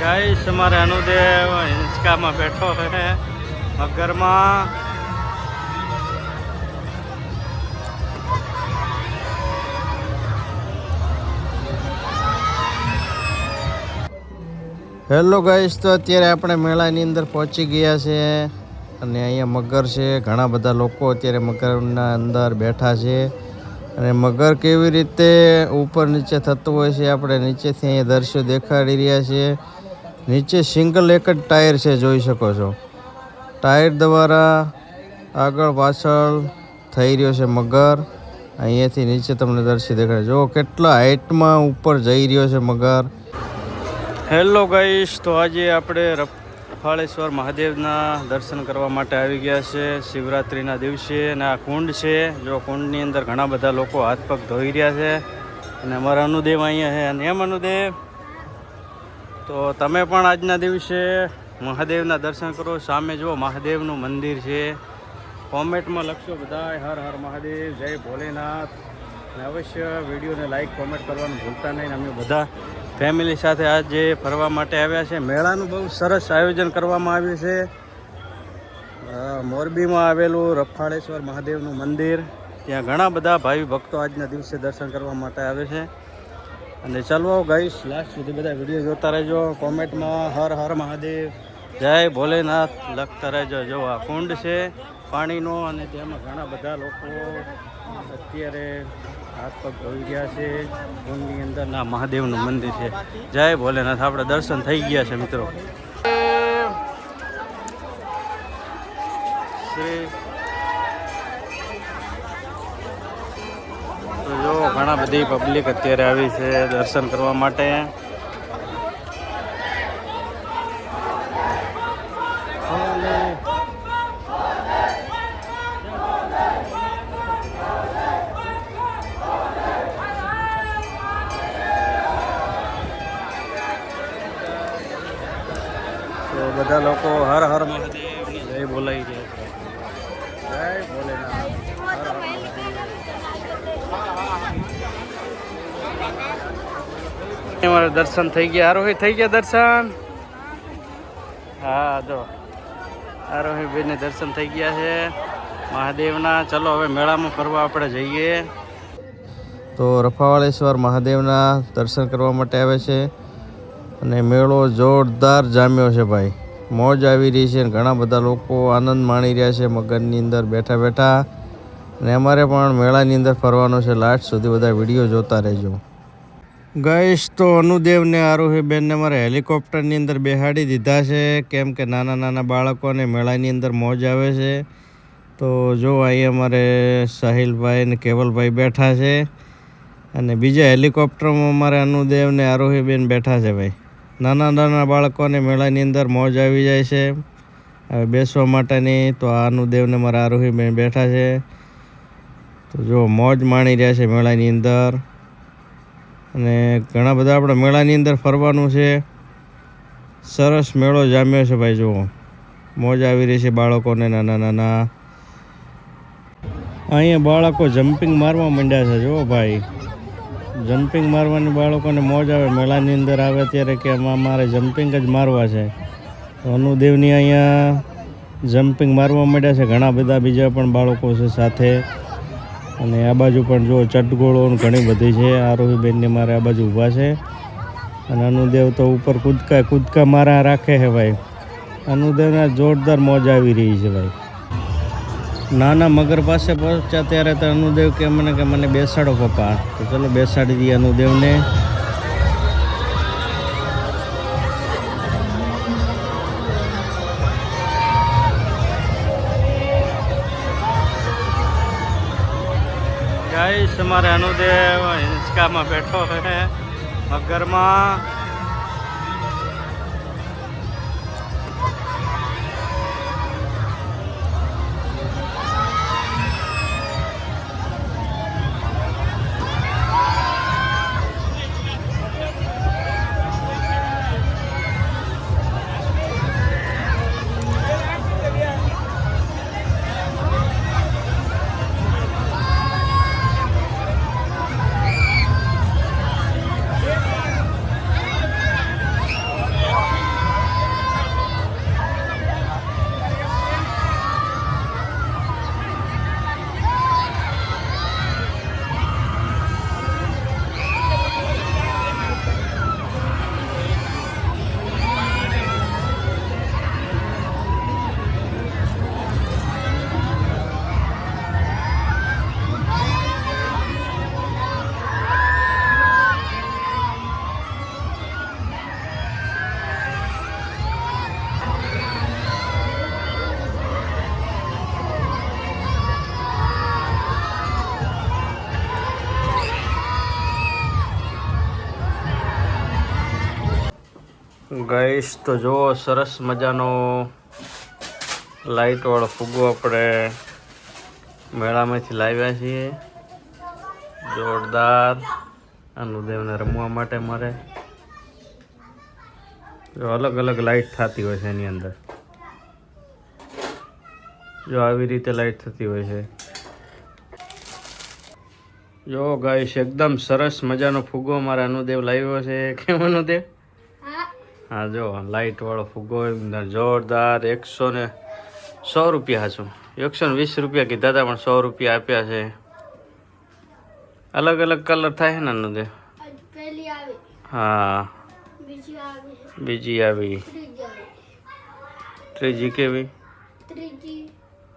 Guys અમારે અનુદેવ હિંચકામાં બેઠો છે મગરમાં. હેલો ગાઈશ તો અત્યારે આપણે મેળાની અંદર પહોંચી ગયા છે અને અહીંયા મગર છે. ઘણા બધા લોકો અત્યારે મગરના અંદર બેઠા છે. અને મગર કેવી રીતે ઉપર નીચે થતું હોય છે, આપણે નીચેથી અહીંયા દૃશ્યો દેખાડી રહ્યા છીએ. નીચે સિંગલ એક જ ટાયર છે, જોઈ શકો છો. ટાયર દ્વારા આગળ પાછળ થઈ રહ્યો છે મગર. અહીંયાથી નીચે તમને દર્શી દેખાય. જો કેટલા હાઇટમાં ઉપર જઈ રહ્યો છે મગર. હેલો ગાઈશ તો આજે આપણે રફાળેશ્વર મહાદેવના દર્શન કરવા માટે આવી ગયા છે. શિવરાત્રિના દિવસે અને આ કુંડ છે. જો કુંડની અંદર ઘણા બધા લોકો હાથ પગ ધોઈ રહ્યા છે. અને અમારા અનુદેવ અહીંયા છે. અને એમ અનુદેવ તો તમે પણ આજના દિવસે મહાદેવના દર્શન કરો. સામે જુઓ, મહાદેવનું મંદિર છે. કોમેન્ટમાં લખશો બધા હર હર મહાદેવ, જય ભોલેનાથ. અને અવશ્ય વિડીયોને લાઈક, કોમેન્ટ કરવાનું ભૂલતા નહીં. અમે બધા ફેમિલી સાથે આજે ફરવા માટે આવ્યા છે. મેળાનું બહુ સરસ આયોજન કરવામાં આવ્યું છે. મોરબીમાં આવેલું રફાળેશ્વર મહાદેવનું મંદિર. ત્યાં ઘણા બધા ભાવિ ભક્તો આજના દિવસે દર્શન કરવા માટે આવે છે. અને ચાલો ગાઈશ લાસ્ટ સુધી બધા વીડિયો જોતા રહેજો. કોમેન્ટમાં હર હર મહાદેવ. જય ભોલેનાથ. લખતા રહેજો. જો આ કુંડ છે પાણીનો અને તેમાં ઘણા બધા લોકો અત્યારે હાથ પગ ધોઈ ગયા છે. કુંડની અંદરના મહાદેવનું મંદિર છે. જય ભોલેનાથ. આપણે દર્શન થઈ ગયા છે મિત્રો. શ્રી ઘણા બધી પબ્લિક અત્યારે આવી છે દર્શન કરવા માટે. બધા લોકો હર હર મહાદેવ જય બોલાઈ જાય જય ભોલેનાથ હર હર મહાદેવ અમારે દર્શન થઈ ગયા. આરોહી થઈ ગયા દર્શન? હા, જો. આરોહી બેને દર્શન થઈ ગયા છે. મહાદેવના. ચલો, હવે મેળામાં ફરવા આપણે જઈએ. તો રફાવાળેશ્વર મહાદેવના દર્શન કરવા માટે આવે છે. અને મેળો જોરદાર જામ્યો છે ભાઈ. મોજ આવી રહી છે ઘણા બધા લોકો આનંદ માણી રહ્યા છે મગરની અંદર બેઠા બેઠા. અને અમારે પણ મેળાની અંદર ફરવાનું છે. લાસ્ટ સુધી બધા વીડિયો જોતા રહેજો. ગઈશ તો અનુદેવને આરોહીબેનને મારે હેલિકોપ્ટરની અંદર બેહાડી દીધા છે. કેમ કે નાના નાના બાળકોને મેળાની અંદર મોજ આવે છે. તો જો અહીં અમારે સાહિલભાઈ ને કેવલભાઈ બેઠા છે. અને બીજા હેલિકોપ્ટરમાં અમારે અનુદેવને આરોહીબેન બેઠા છે ભાઈ. નાના નાના બાળકોને મેળાની અંદર મોજ આવી જાય છે. હવે બેસવા માટેની તો આ અનુદેવને મારા આરોહીબેન બેઠા છે. તો જો મોજ માણી રહ્યા છે મેળાની અંદર. અને ઘણા બધા આપણે મેળાની અંદર ફરવાનું છે. સરસ મેળો જામ્યો છે ભાઈ, જુઓ. મોજ આવી રહી છે બાળકોને, નાના નાના. અહીંયા બાળકો જમ્પિંગ મારવા માંડ્યા છે, જુઓ ભાઈ. જમ્પિંગ મારવાની બાળકોને મોજ આવે. મેળાની અંદર આવે ત્યારે કે મારે જમ્પિંગ જ મારવા છે. અનુદેવની અહીંયા જમ્પિંગ મારવા માંડ્યા છે. ઘણા બધા બીજા પણ બાળકો છે સાથે. અને આ બાજુ પણ જો ચટગોળો ઘણી બધી છે. આરોહીબેનને મારે આ બાજુ ઊભા છે. અને અનુદેવ તો ઉપર કૂદકા કૂદકા મારા રાખે છે ભાઈ. અનુદેવના જોરદાર મોજ આવી રહી છે ભાઈ. નાના મગર પાસે પહોંચ્યા ત્યારે તો અનુદેવ કે મને કે મને બેસાડો પપ્પા. તો ચલો બેસાડી દઈએ અનુદેવને. ગાઈસ અમારે અનુદેવ હિંચકામાં બેઠો છે. મગરમાં ગઈશ તો જો સરસ મજાનો લાઇટવાળો ફુગ્ગો આપણે મેળામાંથી લાવ્યા છીએ. જોરદાર. અનુદેવને રમવા માટે મારે જો અલગ અલગ લાઈટ થતી હોય છે એની અંદર. જો આવી રીતે લાઈટ થતી હોય છે. જો ગાઈશ એકદમ સરસ મજાનો ફુગ્ગો મારા અનુદેવ લાવ્યો છે. કેમ અનુદેવ? હા જો લાઈટ વાળો ફુગ્ગો એમને જોરદાર એકસો ને સો રૂપિયા છું એકસો ને વીસ રૂપિયા કીધા હતા પણ સો રૂપિયા આપ્યા છે. અલગ અલગ કલર થાય છે ને અનુદેવ તે હા. બીજી આવી. ત્રીજી કેવી?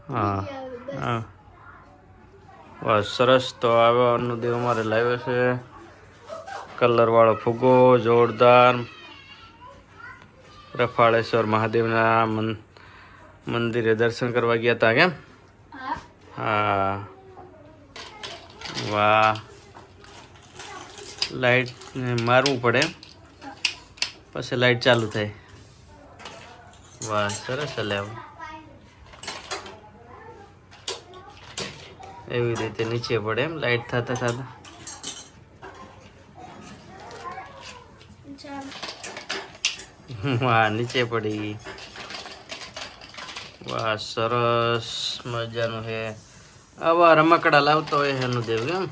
હા હા. બસ સરસ તો આવ્યો અનુદેવ અમારે લાવ્યો છે. કલરવાળો ફુગ્ગો જોરદાર. રફાળેશ્વર મહાદેવના મન, મંદિરે દર્શન કરવા ગયા હતા કેમ? હા. વાહ. લાઈટ મારવું પડે. પછી લાઈટ ચાલુ થાય. વાહ, સરસ હલે એવી રીતે નીચે પડે એમ, લાઈટ થતા થતા. વાહ નીચે પડી. વાહ સરસ મજાનું છે. આવા રમકડા લાવતો હોય એનું દેવ કેમ